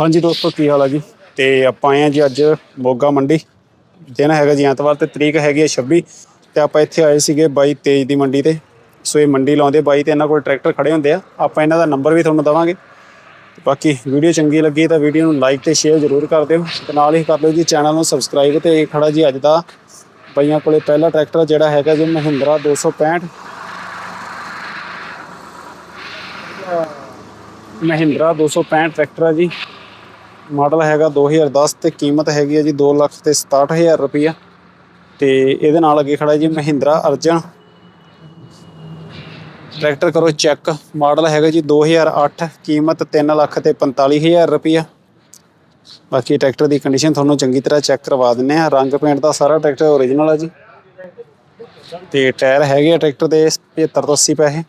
ਹਾਂਜੀ ਦੋਸਤੋ, ਕੀ ਹਾਲ ਆ ਜੀ? ਤੇ ਆਪਾਂ ਆਏ ਆ ਜੀ ਅੱਜ ਮੋਗਾ ਮੰਡੀ। ਦਿਨ ਹੈਗਾ ਜੀ ਐਤਵਾਰ ਤੇ, ਤਰੀਕ ਹੈਗੀ ਹੈ 26 ਤੇ ਆਪਾਂ ਇੱਥੇ ਆਏ ਸੀਗੇ 22 ਤੇਜ਼ ਦੀ ਮੰਡੀ ਤੇ। ਸੋ ਇਹ ਮੰਡੀ ਲਾਉਂਦੇ 22 ਤੇ ਇਹਨਾਂ ਕੋਲ ਟਰੈਕਟਰ ਖੜੇ ਹੁੰਦੇ ਆ। ਆਪਾਂ ਇਹਨਾਂ ਦਾ ਨੰਬਰ ਵੀ ਤੁਹਾਨੂੰ ਦਵਾਂਗੇ। ਬਾਕੀ ਵੀਡੀਓ ਚੰਗੀ ਲੱਗੀ ਤਾਂ ਵੀਡੀਓ ਨੂੰ ਲਾਈਕ ਤੇ ਸ਼ੇਅਰ ਜ਼ਰੂਰ ਕਰ ਦਿਓ ਤੇ ਨਾਲ ਹੀ ਕਰ ਲਿਓ ਜੀ ਚੈਨਲ ਨੂੰ ਸਬਸਕ੍ਰਾਈਬ ਤੇ ਇਹ ਖੜਾ ਜੀ ਅੱਜ ਦਾ ਬਈਆਂ ਕੋਲੇ ਪਹਿਲਾ ਟਰੈਕਟਰ ਜਿਹੜਾ ਹੈਗਾ ਜੀ ਮਹਿੰਦਰਾ 265 ਮਹਿੰਦਰਾ 265 ਟਰੈਕਟਰ ਆ ਜੀ। ਮਾਡਲ ਹੈਗਾ 2010 ਤੇ ਕੀਮਤ ਹੈਗੀ ਹੈ ਜੀ 2 ਲੱਖ ਤੇ 67000 ਰੁਪਈਆ। ਤੇ ਇਹਦੇ ਨਾਲ ਅੱਗੇ ਖੜਾ ਜੀ ਮਹਿੰਦਰਾ ਅਰਜਨ। ਟਰੈਕਟਰ ਕਰੋ ਚੈੱਕ। ਮਾਡਲ ਹੈਗਾ ਜੀ 2008 ਕੀਮਤ 3 ਲੱਖ ਤੇ 45000 ਰੁਪਈਆ। ਬਾਕੀ ਟਰੈਕਟਰ ਦੀ ਕੰਡੀਸ਼ਨ ਤੁਹਾਨੂੰ ਚੰਗੀ ਤਰ੍ਹਾਂ ਚੈੱਕ ਕਰਵਾ ਦਿੰਨੇ ਆ। ਰੰਗ ਪੇਂਟ ਦਾ ਸਾਰਾ ਟਰੈਕਟਰ ਓਰੀਜਨਲ ਆ ਜੀ। ਤੇ ਟਾਇਰ ਹੈਗੇ ਆ ਟਰੈਕਟਰ ਦੇ 75 ਤੋਂ 80 ਪੈਸੇ।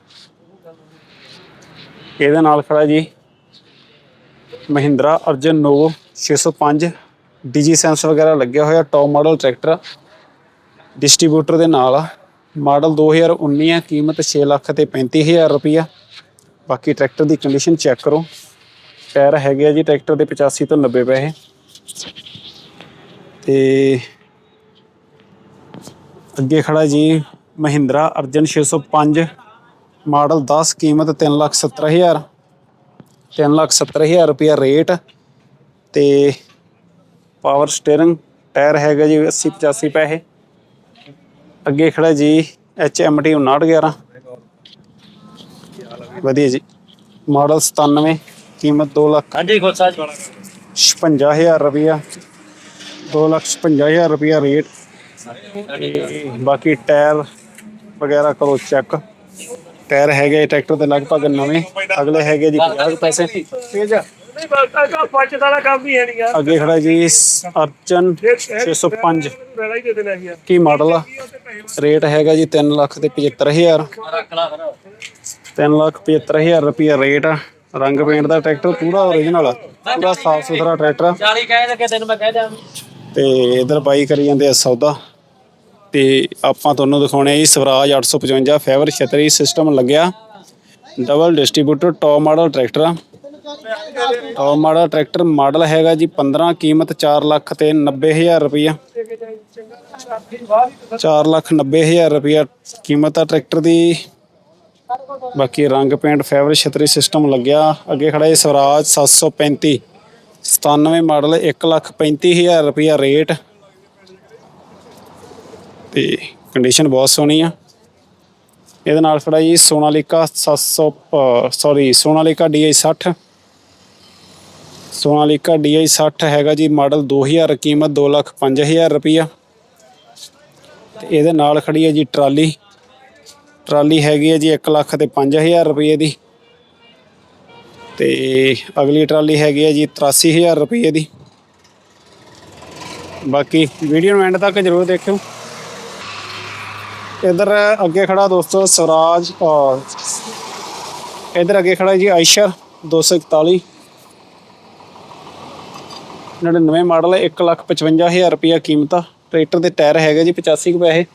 ਇਹਦੇ ਨਾਲ ਖੜਾ ਜੀ Mahindra, Arjun Novo 605 DG sense ਵਗੈਰਾ ਲੱਗਿਆ ਹੋਇਆ ਟੌਪ ਮਾਡਲ ਟਰੈਕਟਰ ਡਿਸਟ੍ਰੀਬਿਊਟਰ ਦੇ ਨਾਲ ਆ। ਮਾਡਲ 2019 ਆ ਕੀਮਤ 6 ਲੱਖ ਤੇ 35000 ਰੁਪਈਆ। ਬਾਕੀ ਟਰੈਕਟਰ ਦੀ ਕੰਡੀਸ਼ਨ ਚੈੱਕ ਕਰੋ। ਟਾਇਰ ਹੈਗੇ ਆ ਜੀ ਟਰੈਕਟਰ ਦੇ 85 ਤੋਂ 90 ਪੈਸੇ ਤੇ ਅੱਗੇ ਖੜਾ ਜੀ, ਮਹਿੰਦਰਾ, ਅਰਜਨ 605 ਮਾਡਲ 10 ਕੀਮਤ 370000 370000 ਰੁਪਿਆ ਰੇਟ ਤੇ ਪਾਵਰ ਸਟੀਅਰਿੰਗ ਟਾਇਰ ਹੈਗਾ ਜੀ 80 85 ਪੈਸੇ। ਅੱਗੇ ਖੜਾ ਜੀ HMT 5911 ਵਧੀਆ ਜੀ। ਮਾਡਲ 97 ਕੀਮਤ 2 ਲੱਖ ਹਾਂਜੀ ਖੋਸਾ 56000 ਰੁਪਿਆ 2 ਲੱਖ 56000 ਰੁਪਿਆ ਰੇਟ। ਬਾਕੀ ਟਾਇਰ ਵਗੈਰਾ ਕਰੋ ਚੈੱਕ। ਟਾਇਰ ਹੈਗੇ ਟਰੈਕਟਰ ਦੇ ਲਗਭਗ ਨਵੇਂ। ਅਗਲੇ ਹੈਗੇ ਜੀ 50 ਪੈਸੇ। ਤੇਜ ਨਹੀਂ ਬਲਕਾ ਕਾ ਪੰਜ ਦਾ ਕੰਮ ਹੀ ਹੈ ਨਹੀਂ ਯਾਰ। ਅੱਗੇ ਖੜਾ ਜੀ ਅਰਜਨ 605 ਰੜਾ ਹੀ ਦੇ ਦੇਣਾ ਸੀ ਕੀ ਮਾਡਲ ਆ? ਰੇਟ ਹੈਗਾ ਜੀ 3 ਲੱਖ ਤੇ 75000 ਰੱਖ ਲਾ ਫਿਰ। 3 ਲੱਖ 75000 ਰੁਪਿਆ ਰੇਟ ਆ। ਰੰਗ ਪੇਂਟ ਦਾ ਟਰੈਕਟਰ ਪੂਰਾ ਓਰੀਜਨਲ ਆ। ਪੂਰਾ ਸਾਫ਼ ਸੁਥਰਾ ਟਰੈਕਟਰ ਆ। 40 ਕਹਿ ਦੇ ਕੇ ਤੈਨੂੰ ਮੈਂ ਕਹਿ ਦਿਆਂ। ਤੇ ਇਧਰ ਬਾਈ ਕਰੀ ਜਾਂਦੇ ਆ ਸੌਦਾ। ਤੇ ਆਪਾਂ ਤੁਹਾਨੂੰ ਦਿਖਾਉਣੇ ਆ ਜੀ ਸਵਰਾਜ 855 ਫੇਵਰ ਛਤਰੀ ਸਿਸਟਮ ਲੱਗਿਆ। Double distributor top model tractor ਆ। ਟੌਪ ਮਾਡਲ ਟਰੈਕਟਰ ਮਾਡਲ ਹੈਗਾ ਜੀ 15 ਕੀਮਤ 4 ਲੱਖ ਤੇ 90000 ਰੁਪਈਆ। 4 ਲੱਖ 90000 ਰੁਪਈਆ ਕੀਮਤ ਆ ਟਰੈਕਟਰ ਦੀ। ਬਾਕੀ ਰੰਗ ਪੇਂਟ ਫੇਵਰ ਛਤਰੀ ਸਿਸਟਮ ਲੱਗਿਆ। ਅੱਗੇ ਖੜਾ ਹੈ ਸਵਰਾਜ 735 97 ਮਾਡਲ 1 ਲੱਖ 35000 ਰੁਪਈਆ ਰੇਟ ਤੇ ਕੰਡੀਸ਼ਨ ਬਹੁਤ ਸੋਹਣੀ ਆ। ਇਹਦੇ ਨਾਲ ਖੜਾ ਜੀ Sonalika 700 sorry Sonalika DI 60 Sonalika DI 60 ਹੈਗਾ ਜੀ ਮਾਡਲ 2000 ਕੀਮਤ 2 ਲੱਖ 5000 ਰੁਪਈਆ। ਤੇ ਇਹਦੇ ਨਾਲ ਖੜੀ ਹੈ ਜੀ ਟਰਾਲੀ। ਟਰਾਲੀ ਹੈਗੀ ਹੈ ਜੀ 1 ਲੱਖ ਤੇ 5000 ਰੁਪਏ ਦੀ। ਤੇ ਅਗਲੀ ਟਰਾਲੀ ਹੈਗੀ ਹੈ ਜੀ 83000 ਰੁਪਏ ਦੀ। ਬਾਕੀ ਵੀਡੀਓ ਨੂੰ ਐਂਡ ਤੱਕ ਜਰੂਰ ਦੇਖਿਓ। ਇਧਰ ਅੱਗੇ ਖੜਾ ਦੋਸਤੋ ਸਵਰਾਜ ਔਰ ਇਧਰ ਅੱਗੇ ਖੜਾ ਜੀ ਆਇਸ਼ਰ 241 99 ਮਾਡਲ ਹੈ 155000 ਰੁਪਿਆ ਕੀਮਤ। ਆ ਟਰੈਕਟਰ ਦੇ ਟਾਇਰ ਹੈਗੇ ਜੀ 85 ਕੁ ਪੈਸੇ।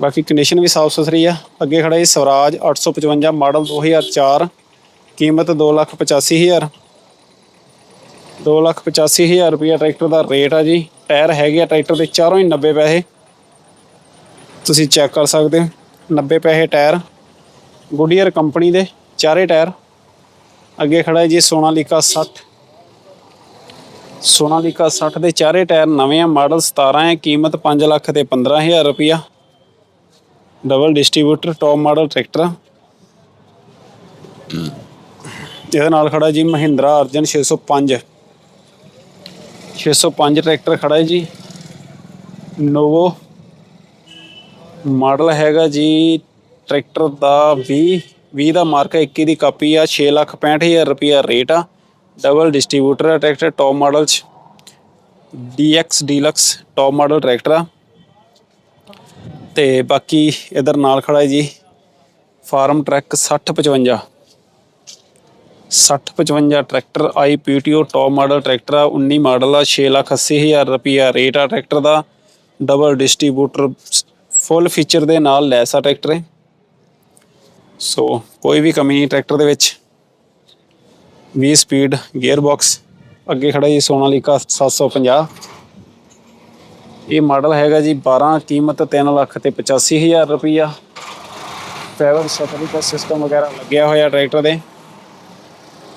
ਬਾਕੀ ਕੰਡੀਸ਼ਨ ਵੀ ਸਾਫ਼ ਸੁਥਰੀ ਆ। ਅੱਗੇ ਖੜਾ ਜੀ ਸਵਰਾਜ 855 ਮਾਡਲ 2004 ਕੀਮਤ 285000 285000 ਰੁਪਿਆ ਟਰੈਕਟਰ ਦਾ ਰੇਟ ਆ ਜੀ। ਟਾਇਰ ਹੈਗੇ ਆ ਟਰੈਕਟਰ ਦੇ ਚਾਰੋਂ ਹੀ 90 ਪੈਸੇ। ਤੁਸੀਂ ਚੈੱਕ ਕਰ ਸਕਦੇ ਹੋ 90 ਪੈਸੇ ਟਾਇਰ, ਗੁਡੀਅਰ ਕੰਪਨੀ ਦੇ ਚਾਰੇ ਟਾਇਰ। ਅੱਗੇ ਖੜਾ ਹੈ ਜੀ ਸੋਨਾਲੀਕਾ 60 ਸੋਨਾਲੀਕਾ 60 ਦੇ ਚਾਰੇ ਟਾਇਰ ਨਵੇਂ ਆ ਮਾਡਲ 17 ਹੈ, ਕੀਮਤ 5 ਲੱਖ ਤੇ 15000 ਰੁਪਿਆ double distributor, top model tractor. ਇਹਦੇ ਨਾਲ ਖੜਾ ਜੀ ਮਹਿੰਦਰਾ ਅਰਜਨ 605 605 ਟਰੈਕਟਰ ਖੜਾ ਹੈ ਜੀ। ਨੋਵੋ ਮਾਡਲ ਹੈਗਾ ਜੀ, ਟਰੈਕਟਰ ਦਾ 20 20 ਦਾ ਮਾਰਕਾ 21 ਦੀ ਕਾਪੀ ਆ 6 ਲੱਖ 65000 ਰੁਪਿਆ ਰੇਟ ਆ। ਡਬਲ ਡਿਸਟ੍ਰੀਬਿਊਟਰ ਆ ਟਰੈਕਟਰ ਟੌਪ ਮਾਡਲ ਚ। DX deluxe top model tractor ਆ। ਤੇ ਬਾਕੀ ਇਧਰ ਨਾਲ ਖੜਾ ਜੀ, Farmtrac 6055 6055 tractor IPTO top model tractor ਆ 19 ਮਾਡਲ ਆ 6 ਲੱਖ 80000 ਰੁਪਿਆ ਰੇਟ ਆ ਟਰੈਕਟਰ ਦਾ। ਡਬਲ ਡਿਸਟ੍ਰੀਬਿਊਟਰ ਫੁੱਲ ਫੀਚਰ ਦੇ ਨਾਲ ਲੈਸ ਆ ਟਰੈਕਟਰ ਹੈ। ਸੋ ਕੋਈ ਵੀ ਕਮੀ ਨਹੀਂ ਟਰੈਕਟਰ ਦੇ ਵਿੱਚ। 20 ਸਪੀਡ ਗੀਅਰ ਬਾਕਸ ਅੱਗੇ ਖੜਾ ਜੀ ਸੋਨਾਲੀਕਾ 750 ਇਹ ਮਾਡਲ ਹੈਗਾ ਜੀ 12 ਕੀਮਤ 3 ਲੱਖ ਤੇ 85000 ਰੁਪਈਆ। ਫੈਵਰ ਸੈਟਲਿੰਗ ਸਿਸਟਮ ਵਗੈਰਾ ਲੱਗਿਆ ਹੋਇਆ ਟਰੈਕਟਰ ਦੇ।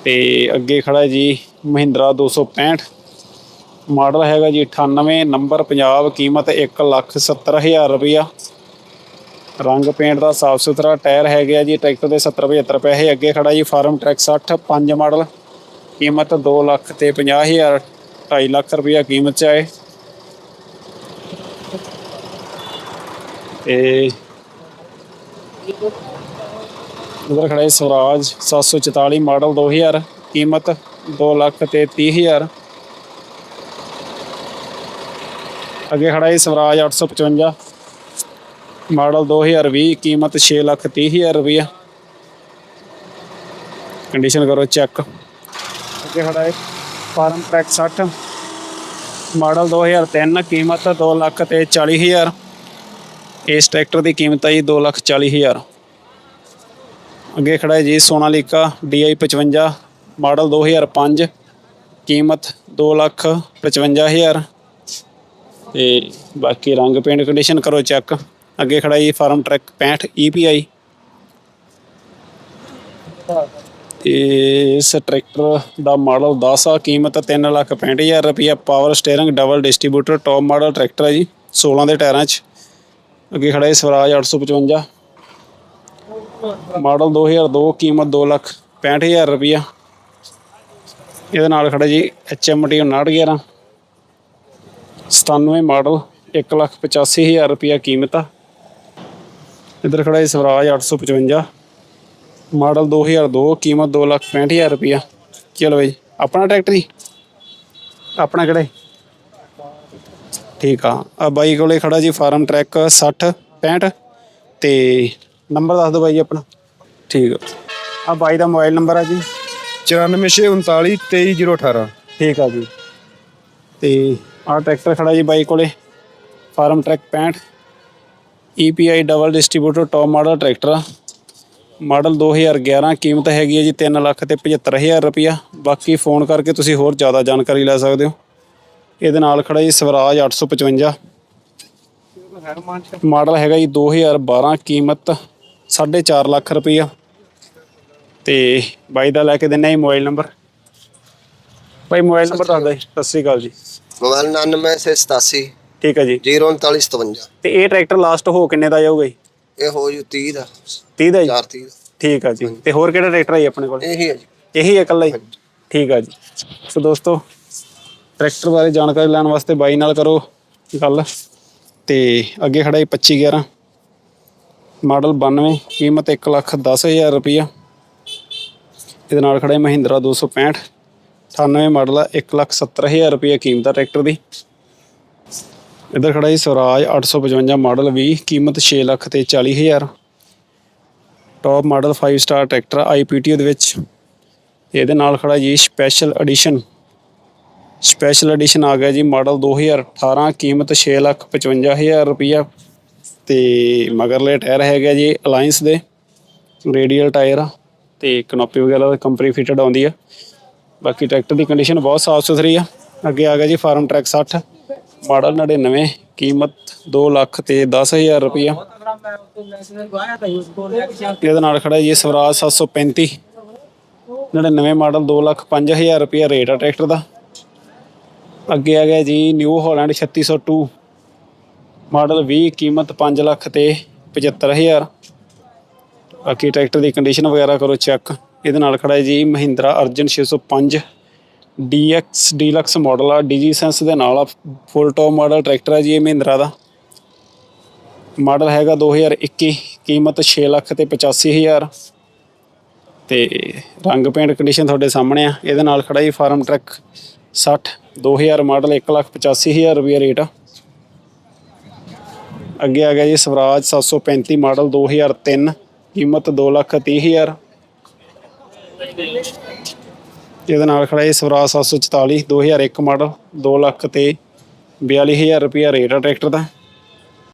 ਤੇ ਅੱਗੇ ਖੜਾ ਜੀ ਮਹਿੰਦਰਾ 265 ਮਾਡਲ ਹੈਗਾ ਜੀ 98 ਨੰਬਰ ਪੰਜਾਬ, ਕੀਮਤ 170000 ਰੁਪਈਆ ਰੰਗ ਪੇਂਟ ਦਾ ਸਾਫ਼ ਸੁਥਰਾ ਟਾਇਰ ਹੈਗਾ ਜੀ, ਟਰੈਕਟਰ ਦੇ 70 75 ਪੈਸੇ ਅੱਗੇ ਖੜਾ ਜੀ, ਫਾਰਮ ਟਰੈਕ 60 ਪੰਜ ਮਾਡਲ। ਕੀਮਤ 2 ਲੱਖ ਤੇ 50000 2.5 ਲੱਖ ਰੁਪਈਆ ਕੀਮਤ ਚ ਆਏ ਤੇ ਉਧਰ ਖੜਾ ਹੈ ਸਵਰਾਜ 744 ਮਾਡਲ 2000 ਕੀਮਤ 2 ਲੱਖ ਤੇ 30000 ਅੱਗੇ ਖੜਾ ਹੈ ਸਵਰਾਜ 855 ਮਾਡਲ 2020 ਕੀਮਤ 6 ਲੱਖ 30000 ਰੁਪਇਆ ਕੰਡੀਸ਼ਨ ਕਰੋ ਚੈੱਕ ਅੱਗੇ ਖੜਾ ਹੈ ਫਾਰਮ ਟਰੈਕ 60 ਮਾਡਲ 2003 ਕੀਮਤ 2 ਲੱਖ ਤੇ 40000 ਇਸ ਟਰੈਕਟਰ ਦੀ ਕੀਮਤ ਹੈ ਜੀ 2 ਲੱਖ 40000 ਅੱਗੇ ਖੜਾ ਹੈ ਜੀ ਸੋਨਾਲੀਕਾ DI 55 ਮਾਡਲ 2005 ਕੀਮਤ 2 ਲੱਖ 55000 ਤੇ ਬਾਕੀ ਰੰਗ ਪੇਂਟ ਕੰਡੀਸ਼ਨ ਕਰੋ ਚੈੱਕ ਅੱਗੇ ਖੜਾ ਜੀ, ਫਾਰਮ ਟਰੈਕ 65 EPI ਤੇ ਇਸ ਟਰੈਕਟਰ ਦਾ ਮਾਡਲ 10 ਆ, ਕੀਮਤ 3 ਲੱਖ 65000 ਰੁਪਇਆ power steering double distributor top model tractor ਹੈ ਜੀ 16 ਦੇ ਟਾਇਰਾਂ 'ਚ। ਅੱਗੇ ਖੜਾ ਹੈ ਸਵਰਾਜ 855 ਮਾਡਲ 2002 ਕੀਮਤ 2 ਲੱਖ 65000 ਰੁਪਇਆ ਇਹਦੇ ਨਾਲ ਖੜਾ ਜੀ HMT 5911 97 ਮਾਡਲ 1 ਲੱਖ 85000 ਰੁਪਇਆ ਕੀਮਤ ਆ। ਇਧਰ ਖੜਾ ਹੈ ਸਵਰਾਜ 855 ਮਾਡਲ 2002 ਕੀਮਤ 2 ਲੱਖ 65000 ਰੁਪਇਆ। ਚਲੋ ਜੀ ਆਪਣਾ ਟਰੈਕਟਰ ਹੀ ਆਪਣਾ ਕਿਹੜਾ? ਠੀਕ ਆ ਆ ਬਾਈ ਕੋਲੇ ਖੜਾ ਜੀ ਫਾਰਮ ਟਰੈਕ 60 65 ਤੇ ਨੰਬਰ ਦੱਸ ਦਿਓ ਬਾਈ ਜੀ ਆਪਣਾ। ਠੀਕ ਆ। ਆ ਬਾਈ ਦਾ ਮੋਬਾਈਲ ਨੰਬਰ ਆ ਜੀ। 9439 23018 ਠੀਕ ਆ ਜੀ। ਤੇ ਆ ਟਰੈਕਟਰ ਖੜਾ ਜੀ ਬਾਈ ਕੋਲੇ। Farmtrac 65 EPI double distributor top model tractor ਆ ਮਾਡਲ 2011 ਕੀਮਤ ਹੈਗੀ ਹੈ ਜੀ 3 ਲੱਖ ਤੇ 75000 ਰੁਪਇਆ ਬਾਕੀ ਫੋਨ ਕਰਕੇ ਤੁਸੀਂ ਹੋਰ ਜ਼ਿਆਦਾ ਜਾਣਕਾਰੀ ਲੈ ਸਕਦੇ ਹੋ। ਇਹਦੇ ਨਾਲ ਖੜਾ ਜੀ ਸਵਰਾਜ 855 ਮਾਡਲ ਹੈਗਾ ਜੀ 2012 ਕੀਮਤ 4.5 ਲੱਖ ਰੁਪਇਆ ਤੇ ਬਾਈ ਦਾ ਲੈ ਕੇ ਦਿੰਨੇ ਜੀ ਮੋਬਾਈਲ ਨੰਬਰ ਬਾਈ ਮੋਬਾਈਲ ਨੰਬਰ ਦੱਸ ਦਿਓ ਜੀ। ਸਤਿ ਸ੍ਰੀ ਅਕਾਲ ਜੀ। ਮੋਬਾਈਲ 99 ਸੇ 87 ਠੀਕ ਹੈ ਜੀ। 03957 ਤੇ ਇਹ ਟਰੈਕਟਰ ਲਾਸਟ ਹੋ ਕਿੰਨੇ ਦਾ ਜਾਊਗਾ ਜੀ? ਇਹ ਹੋ ਜੂ 30 ਦਾ। 30 ਦਾ ਜੀ? 4 30 ਠੀਕ ਆ ਜੀ। ਤੇ ਹੋਰ ਕਿਹੜਾ ਟਰੈਕਟਰ ਹੈ ਜੀ ਆਪਣੇ ਕੋਲ? ਇਹੀ ਹੈ ਜੀ। ਇਹੀ ਹੈ ਇਕੱਲਾ ਹੀ? ਠੀਕ ਆ ਜੀ। ਸੋ ਦੋਸਤੋ ਟਰੈਕਟਰ ਬਾਰੇ ਜਾਣਕਾਰੀ ਲੈਣ ਵਾਸਤੇ ਬਾਈ ਨਾਲ ਕਰੋ ਗੱਲ। ਤੇ ਅੱਗੇ ਖੜਾ ਹੈ 2511 ਮਾਡਲ 92 ਕੀਮਤ 1 ਲੱਖ 10000 ਰੁਪਈਆ। ਇਹਦੇ ਨਾਲ ਖੜਾ ਹੈ ਮਹਿੰਦਰਾ 265 98 ਮਾਡਲ ਆ 1 ਲੱਖ 70000 ਰੁਪਈਆ ਕੀਮਤ ਆ ਟਰੈਕਟਰ ਦੀ। ਇੱਧਰ ਖੜਾ ਜੀ ਸਵਰਾਜ 855 ਮਾਡਲ 20 ਕੀਮਤ 6 ਲੱਖ ਤੇ 40000 top model 5 star tractor IPT ਦੇ ਵਿੱਚ। ਇਹਦੇ ਨਾਲ ਖੜਾ ਜੀ ਸਪੈਸ਼ਲ ਐਡੀਸ਼ਨ ਸਪੈਸ਼ਲ ਐਡੀਸ਼ਨ ਆ ਗਿਆ ਜੀ ਮਾਡਲ 2018 ਕੀਮਤ 6 ਲੱਖ 55000 ਰੁਪਈਆ। ਤੇ ਮਗਰਲੇ ਟਾਇਰ ਹੈਗਾ ਜੀ ਅਲਾਈਅੰਸ ਦੇ। ਰੇਡੀਅਲ ਟਾਇਰ ਆ, ਤੇ ਕਨੋਪੀ ਵਗੈਰਾ ਕੰਪਨੀ ਫਿਟਡ ਆਉਂਦੀ ਆ। ਬਾਕੀ ਟਰੈਕਟਰ ਦੀ ਕੰਡੀਸ਼ਨ ਬਹੁਤ ਸਾਫ਼ ਸੁਥਰੀ ਆ। ਅੱਗੇ ਆ ਗਿਆ ਜੀ ਫਾਰਮ ਟਰੈਕ 60 ਮਾਡਲ 99 ਕੀਮਤ 2 ਲੱਖ ਤੇ 10000 ਰੁਪਈਆ। ਇਹਦੇ ਨਾਲ ਖੜਾ ਜੀ ਸਵਰਾਜ 735 99 ਮਾਡਲ 2 ਲੱਖ 5000 ਰੁਪਇਆ ਰੇਟ ਆ ਟਰੈਕਟਰ ਦਾ। ਅੱਗੇ ਆ ਗਿਆ ਜੀ ਨਿਊ ਹਾਲੈਂਡ 3602 ਮਾਡਲ 20 ਕੀਮਤ 5 ਲੱਖ ਤੇ 75000 ਬਾਕੀ ਟਰੈਕਟਰ ਦੀ ਕੰਡੀਸ਼ਨ ਵਗੈਰਾ ਕਰੋ ਚੈੱਕ। ਇਹਦੇ ਨਾਲ ਖੜਾ ਹੈ ਜੀ Mahindra Arjun 605 DX deluxe model ਆ ਡੀਜੀ ਸੈਂਸ ਦੇ ਨਾਲ ਆ ਫੁੱਲ ਟੌਪ ਮਾਡਲ ਟਰੈਕਟਰ ਆ ਜੀ ਇਹ ਮਹਿੰਦਰਾ ਦਾ। ਮਾਡਲ ਹੈਗਾ 2021 ਕੀਮਤ 6 ਲੱਖ ਤੇ 85000 ਤੇ ਰੰਗ ਪੇਂਟ ਕੰਡੀਸ਼ਨ ਤੁਹਾਡੇ ਸਾਹਮਣੇ ਆ, ਇਹਦੇ ਨਾਲ ਖੜਾ ਜੀ ਫਾਰਮ ਟਰੈਕ 60 2000 ਮਾਡਲ 1 ਲੱਖ 85000 ਰੁਪਏ ਰੇਟ ਆ। ਅੱਗੇ ਆ ਗਿਆ ਜੀ ਸਵਰਾਜ 735 ਮਾਡਲ 2003 ਕੀਮਤ 2 ਲੱਖ 30000 ਇਹਦੇ ਨਾਲ ਖੜਾ ਜੀ ਸਵਰਾਜ 744 2001 ਮਾਡਲ 2 ਲੱਖ ਤੇ 42000 ਰੁਪਏ ਰੇਟ ਆ ਟਰੈਕਟਰ ਦਾ।